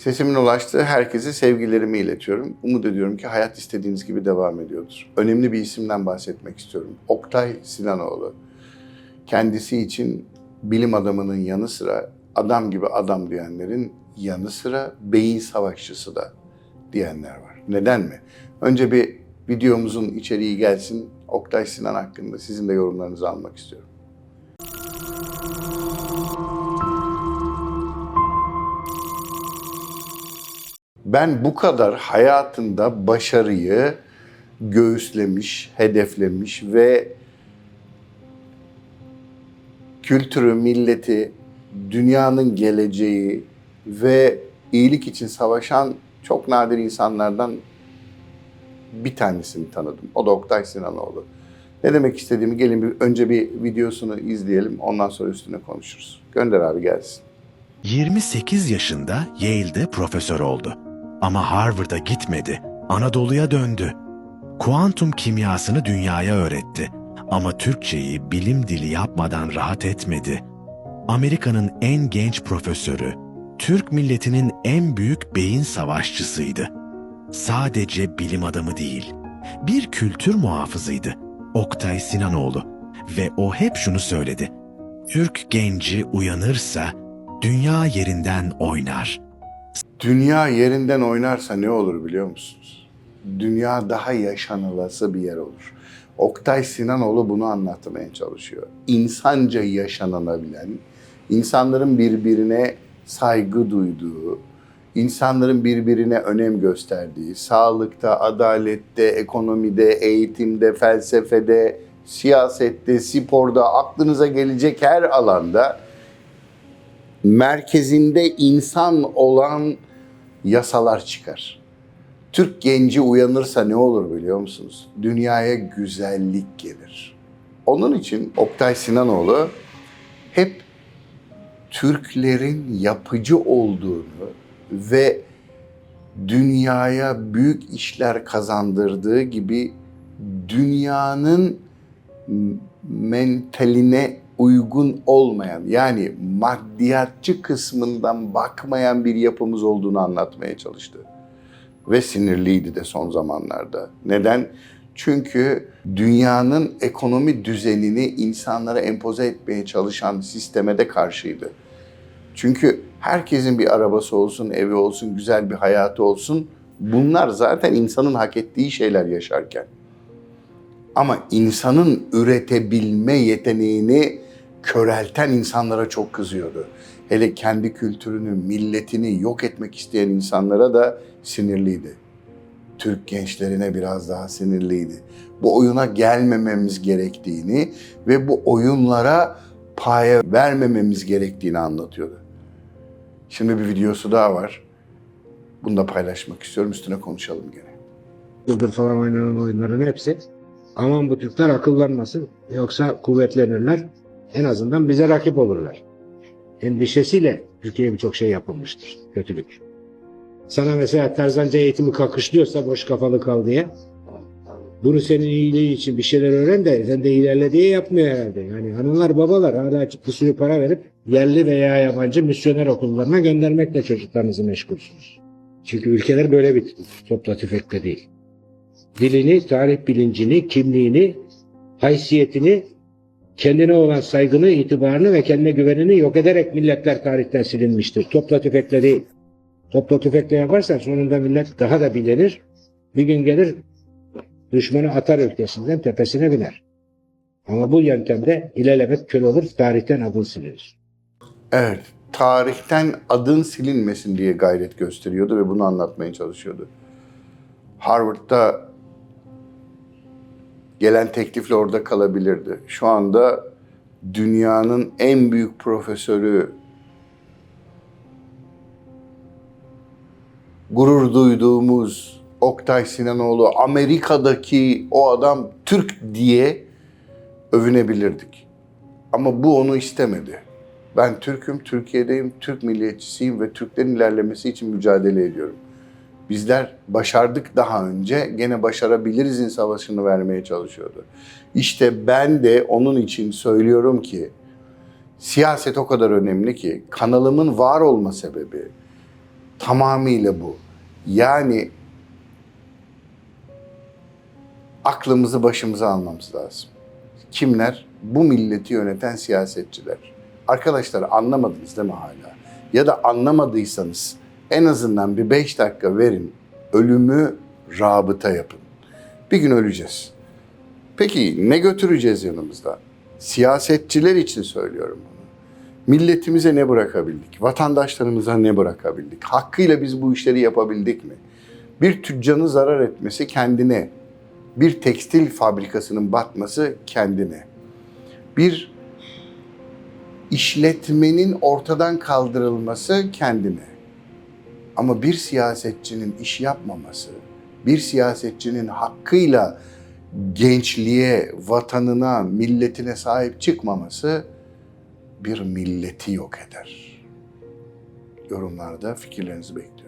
Sesimin ulaştığı herkese sevgilerimi iletiyorum. Umut ediyorum ki hayat istediğiniz gibi devam ediyordur. Önemli bir isimden bahsetmek istiyorum. Oktay Sinanoğlu. Kendisi için bilim adamının yanı sıra adam gibi adam diyenlerin yanı sıra beyin savaşçısı da diyenler var. Neden mi? Önce bir videomuzun içeriği gelsin. Oktay Sinan hakkında sizin de yorumlarınızı almak istiyorum. Ben bu kadar hayatında başarıyı göğüslemiş, hedeflemiş ve kültürü, milleti, dünyanın geleceği ve iyilik için savaşan çok nadir insanlardan bir tanesini tanıdım. O da Oktay Sinanoğlu. Ne demek istediğimi gelin bir önce bir videosunu izleyelim. Ondan sonra üstüne konuşuruz. Gönder abi gelsin. 28 yaşında Yale'de profesör oldu. Ama Harvard'a gitmedi. Anadolu'ya döndü. Kuantum kimyasını dünyaya öğretti. Ama Türkçeyi bilim dili yapmadan rahat etmedi. Amerika'nın en genç profesörü, Türk milletinin en büyük beyin savaşçısıydı. Sadece bilim adamı değil, bir kültür muhafızıydı. Oktay Sinanoğlu ve o hep şunu söyledi. Türk genci uyanırsa dünya yerinden oynar. Dünya yerinden oynarsa ne olur biliyor musunuz? Dünya daha yaşanılası bir yer olur. Oktay Sinanoğlu bunu anlatmaya çalışıyor. İnsanca yaşanılabilen, insanların birbirine saygı duyduğu, insanların birbirine önem gösterdiği, sağlıkta, adalette, ekonomide, eğitimde, felsefede, siyasette, sporda, aklınıza gelecek her alanda merkezinde insan olan yasalar çıkar. Türk genci uyanırsa ne olur biliyor musunuz? Dünyaya güzellik gelir. Onun için Oktay Sinanoğlu hep Türklerin yapıcı olduğunu ve dünyaya büyük işler kazandırdığı gibi dünyanın mentaline uygun olmayan yani maddiyatçı kısmından bakmayan bir yapımız olduğunu anlatmaya çalıştı. Ve sinirliydi de son zamanlarda. Neden? Çünkü dünyanın ekonomi düzenini insanlara empoze etmeye çalışan sisteme de karşıydı. Çünkü herkesin bir arabası olsun, evi olsun, güzel bir hayatı olsun. Bunlar zaten insanın hak ettiği şeyler yaşarken. Ama insanın üretebilme yeteneğini körelten insanlara çok kızıyordu. Hele kendi kültürünü, milletini yok etmek isteyen insanlara da sinirliydi. Türk gençlerine biraz daha sinirliydi. Bu oyuna gelmememiz gerektiğini ve bu oyunlara paya vermememiz gerektiğini anlatıyordu. Şimdi bir videosu daha var. Bunu da paylaşmak istiyorum. Üstüne konuşalım gene. yıldır falan oynanan oyunların hepsi. Aman bu Türkler akıllanmasın yoksa kuvvetlenirler. En azından bize rakip olurlar. Endişesiyle Türkiye'ye birçok şey yapılmıştır. Kötülük. Sana mesela Tarzanca eğitimi kakışlıyorsa boş kafalı kal diye. Bunu senin iyiliği için bir şeyler öğren de sen de ilerle diye yapmıyor herhalde. Yani hanımlar babalar hala bir sürü para verip yerli veya yabancı misyoner okullarına göndermekle çocuklarınızı meşgulsünüz. Çünkü ülkeler böyle bir topla tüfekle değil dilini, tarih bilincini, kimliğini, haysiyetini, kendine olan saygını, itibarını ve kendine güvenini yok ederek milletler tarihten silinmiştir. Topla tüfekle değil. Topla tüfekle yaparsan sonunda millet daha da bilinir. Bir gün gelir düşmanı atar ülkesinden tepesine biner. Ama bu yöntemde ilelebet köle olur, tarihten adın silinir. Evet, tarihten adın silinmesin diye gayret gösteriyordu ve bunu anlatmaya çalışıyordu. Harvard'da gelen teklifle orada kalabilirdi. Şu anda dünyanın en büyük profesörü, gurur duyduğumuz Oktay Sinanoğlu, Amerika'daki o adam Türk diye övünebilirdik. Ama bu onu istemedi. Ben Türk'üm, Türkiye'deyim, Türk milliyetçisiyim ve Türklerin ilerlemesi için mücadele ediyorum. Bizler başardık daha önce, gene başarabilirizin savaşını vermeye çalışıyordu. İşte ben de onun için söylüyorum ki, siyaset o kadar önemli ki, kanalımın var olma sebebi, Tamamıyla bu. Yani aklımızı başımıza almamız lazım. Kimler? Bu milleti yöneten siyasetçiler. Arkadaşlar anlamadınız değil mi hala? Ya da anlamadıysanız en azından bir beş dakika verin. Ölümü rabıta yapın. Bir gün öleceğiz. Peki ne götüreceğiz yanımızda? Siyasetçiler için söylüyorum bunu. Milletimize ne bırakabildik? Vatandaşlarımıza ne bırakabildik? Hakkıyla biz bu işleri yapabildik mi? Bir tüccanın zarar etmesi kendine, bir tekstil fabrikasının batması kendine, bir işletmenin ortadan kaldırılması kendine. Ama bir siyasetçinin iş yapmaması, bir siyasetçinin hakkıyla gençliğe, vatanına, milletine sahip çıkmaması bir milleti yok eder. Yorumlarda fikirlerinizi bekliyorum.